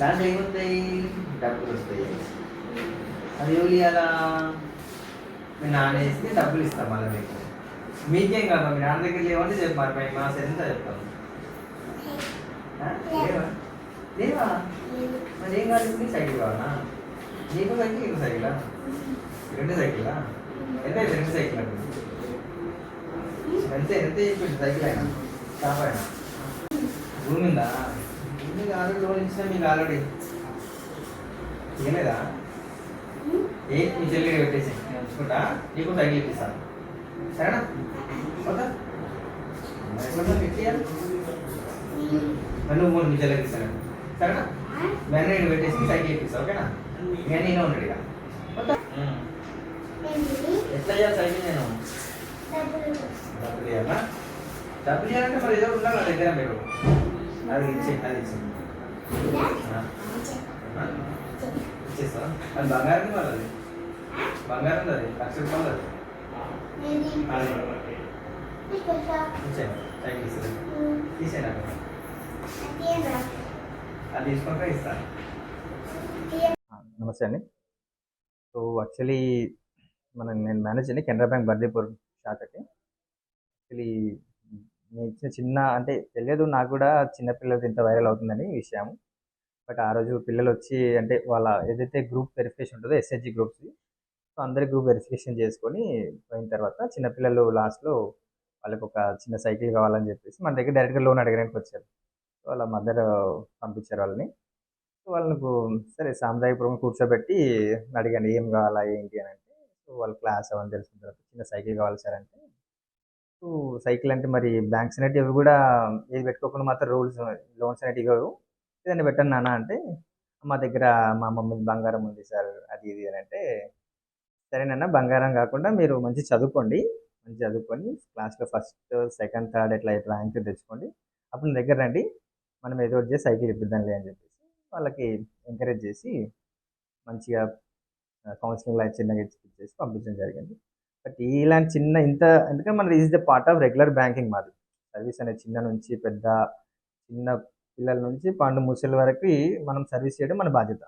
దాంట్లో ఏముంటాయి డబ్బులు వస్తాయి. అది ఎవరు ఇవ్వాలా మీ నాన్న వేస్తే డబ్బులు ఇస్తాం మళ్ళీ మీకు మీకేం కాదు మీ నాన్న దగ్గర లేవంటే చెప్పారు మేము మా ఎంత చెప్తాం లేవా? లేవా? మరి ఏం కాదు నీకు సైకిల్ కావాలా? నీకు సైకిల్ ఇంకో సైకిలా? రెండు సైకిలా? ఎంత రెండు సైకిల్? అండి ఎంత ఎంత చెప్పిండు సైకిల్ అయినా షాప్ అయినా. భూమి ఉందా? మీకు ఆల్రెడీ లోన్ ఇచ్చినా మీకు ఆల్రెడీ. ఏలేదా ఏ? మీ చెల్లి పెట్టేసి నేను ఉంచుకుంటా నీకు సైకిల్ ఇప్పిస్తాను. సరేనా? ఓకే ఎట్లా పెట్టేయాలి నువ్వు మూడు మీ చెల్లికి ఇస్తాను. సరేనా? వెన్న నేను పెట్టేసి తగ్గి ఇప్పిస్తాను ఓకేనా? ఇక నేనే ఉన్నాడు ఇక. ఎట్లా చేయాలి సైకిల్ నేను? డబ్బులు చేయాలా డబ్బులు చేయాలంటే మరి ఏదో ఉండాలి నా దగ్గర మీరు. అది ఇచ్చే అది ఇచ్చే. ఇచ్చేస్తా. అది బంగారం వాళ్ళది బంగారం అది. లక్ష రూపాయలు అది. తీసేనా అది తీసుకుంటే నమస్తే అండి. సో యాక్చువల్లీ మన నేను మేనేజ్ అండి కెనరా బ్యాంక్ బర్దీపూర్ శాఖకి. యాక్చువల్లీ నేను చిన్న అంటే తెలియదు నాకు కూడా చిన్నపిల్లలకి ఇంత వైరల్ అవుతుందని విషయం. బట్ ఆ రోజు పిల్లలు వచ్చి అంటే వాళ్ళ ఏదైతే గ్రూప్ వెరిఫికేషన్ ఉంటుందో ఎస్హెచ్జి గ్రూప్స్ సో అందరి గ్రూప్ వెరిఫికేషన్ చేసుకొని పోయిన తర్వాత చిన్నపిల్లలు లాస్ట్లో వాళ్ళకి ఒక చిన్న సైకిల్ కావాలని చెప్పేసి మన దగ్గర డైరెక్ట్గా లోన్ అడగడానికి వచ్చారు. సో వాళ్ళ మదర్ పంపించారు వాళ్ళని. సో వాళ్ళకు సరే సాంప్రదాయపూర్వం కూర్చోబెట్టి అడిగాను ఏం కావాలా ఏంటి అని అంటే సో వాళ్ళ క్లాస్ అవన్నీ తెలిసిన తర్వాత చిన్న సైకిల్ కావాలి సార్ అంటే సైకిల్ అంటే మరి బ్యాంక్స్ అనేటివి ఇవి కూడా ఏది పెట్టుకోకుండా మాత్రం రూల్స్ లోన్స్ అనేటివి ఇవ్వవు. ఏదైనా పెట్టండి నాన్న అంటే మా దగ్గర మా మమ్మీ బంగారం ఉంది సార్ అది ఇది అని అంటే సరేనన్నా బంగారం కాకుండా మీరు మంచి చదువుకోండి. మంచి చదువుకొని క్లాస్లో ఫస్ట్ సెకండ్ థర్డ్ ఇట్లా ర్యాంక్ తెచ్చుకోండి. అప్పుడు నా దగ్గర రండి. మనం ఏదో ఒకటి చేసి సైకిల్ ఇప్పిద్దాంలే అని చెప్పేసి వాళ్ళకి ఎంకరేజ్ చేసి మంచిగా కౌన్సిలింగ్ లైఫ్ చిన్నగా ఇచ్చేసి పంపించడం జరిగింది. బట్ ఇలాంటి చిన్న ఇంత ఎందుకంటే మన is the part of regular banking మాది. సర్వీస్ అనేది చిన్న నుంచి పెద్ద చిన్న పిల్లల నుంచి పండు ముసలి వరకు మనం సర్వీస్ చేయడం మన బాధ్యత.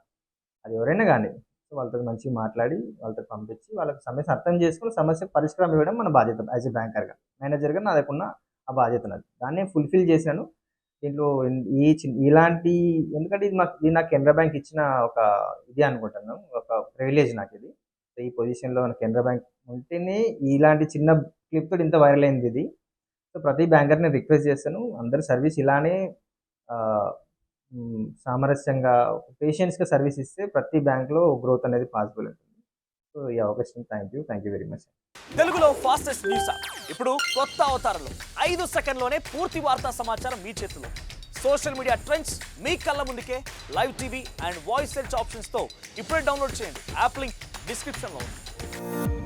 అది ఎవరైనా కానీ. సో వాళ్ళతో మంచిగా మాట్లాడి వాళ్ళతో పంపించి వాళ్ళకి సమస్య అర్థం చేసుకుని సమస్య పరిష్కారం ఇవ్వడం మన బాధ్యత యాజ్ ఎ బ్యాంకర్గా మేనేజర్గా నాదకున్న ఆ బాధ్యత నాది. దాన్ని ఫుల్ఫిల్ చేశాను. దీంట్లో ఈ చిన్- ఇలాంటి ఎందుకంటే ఇది మాకు ఇది నాకు కెనరా బ్యాంక్ ఇచ్చిన ఒక ఇది అనుకుంటున్నాను. ఒక ప్రివిలేజ్ నాకు ఇది ఈ పొజిషన్లో మన కెనరా బ్యాంక్ ఉంటేనే ఇలాంటి చిన్న క్లిప్ తోటి ఇంత వైరల్ అయింది ఇది. సో ప్రతి బ్యాంకర్ని రిక్వెస్ట్ చేస్తాను. అందరు సర్వీస్ ఇలానే సామరస్యంగా పేషెంట్స్గా సర్వీస్ ఇస్తే ప్రతి బ్యాంక్లో గ్రోత్ అనేది పాసిబుల్ ఉంటుంది. సో ఈ అవకాశం thank you thank you very much తెలుగులో ఫాస్టెస్ట్ న్యూస్ ఇప్పుడు కొత్త అవతారంలో. ఐదు సెకండ్లోనే పూర్తి వార్తా సమాచారం మీ చేతిలో. సోషల్ మీడియా ట్రెండ్స్ మీ కళ్ళ ముందుకే live TV and voice search ఆప్షన్స్తో ఇప్పుడే డౌన్లోడ్ చేయండి. యాప్ లింక్ డిస్క్రిప్షన్లో ఉంది